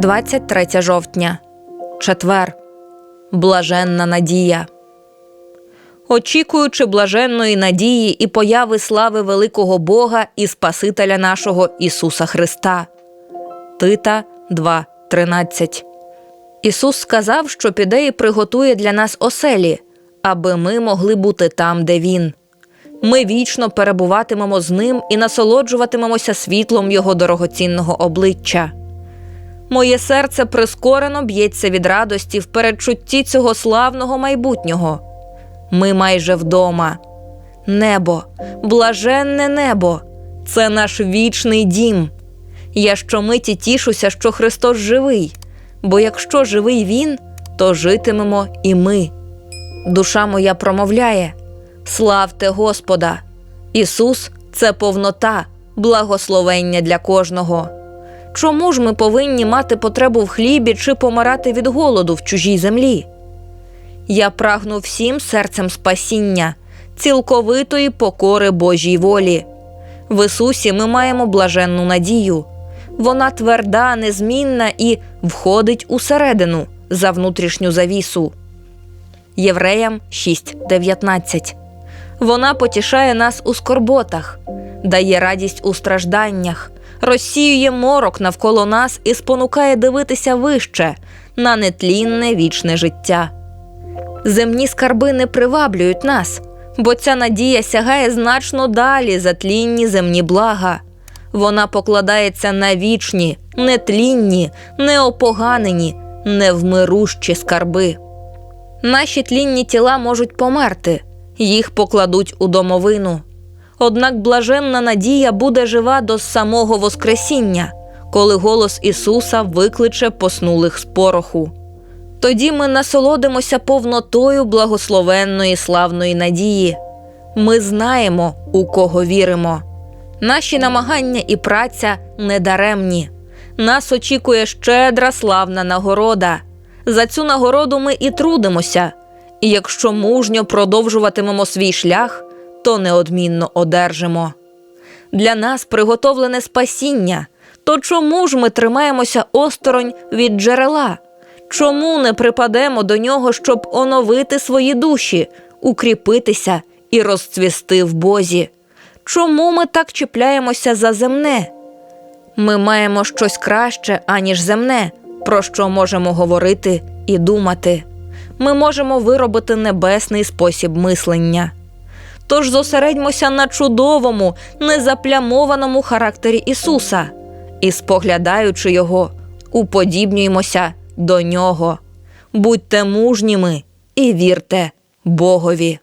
23 жовтня. Четвер. Блаженна надія. Очікуючи блаженної надії і появи слави великого Бога і Спасителя нашого Ісуса Христа. Тита 2.13 Ісус сказав, що піде і приготує для нас оселі, аби ми могли бути там, де Він. Ми вічно перебуватимемо з ним і насолоджуватимемося світлом Його дорогоцінного обличчя. Моє серце прискорено б'ється від радості в передчутті цього славного майбутнього. Ми майже вдома. Небо, блаженне небо, це наш вічний дім. Я щомиті тішуся, що Христос живий, бо якщо живий Він, то житимемо і ми. Душа моя промовляє: Славте Господа! Ісус це повнота, благословення для кожного. Чому ж ми повинні мати потребу в хлібі чи помирати від голоду в чужій землі? Я прагну всім серцем спасіння, цілковитої покори Божій волі. В Ісусі ми маємо блаженну надію. Вона тверда, незмінна і входить усередину за внутрішню завісу. Євреям 6.19 Вона потішає нас у скорботах, дає радість у стражданнях, розсіює морок навколо нас і спонукає дивитися вище на нетлінне вічне життя. Земні скарби не приваблюють нас, бо ця надія сягає значно далі за тлінні земні блага. Вона покладається на вічні, нетлінні, неопоганені, невмирущі скарби. Наші тлінні тіла можуть померти, їх покладуть у домовину. Однак блаженна надія буде жива до самого Воскресіння, коли голос Ісуса викличе поснулих з пороху. Тоді ми насолодимося повнотою благословенної славної надії. Ми знаємо, у кого віримо. Наші намагання і праця недаремні. Нас очікує щедра славна нагорода. За цю нагороду ми і трудимося, і якщо мужньо продовжуватимемо свій шлях, то неодмінно одержимо. Для нас приготовлене спасіння. То чому ж ми тримаємося осторонь від джерела? Чому не припадемо до нього, щоб оновити свої душі, укріпитися і розцвісти в Бозі? Чому ми так чіпляємося за земне? Ми маємо щось краще, аніж земне, про що можемо говорити і думати. Ми можемо виробити небесний спосіб мислення. Тож зосередьмося на чудовому, незаплямованому характері Ісуса і, споглядаючи Його, уподібнюємося до Нього. Будьте мужніми і вірте Богові.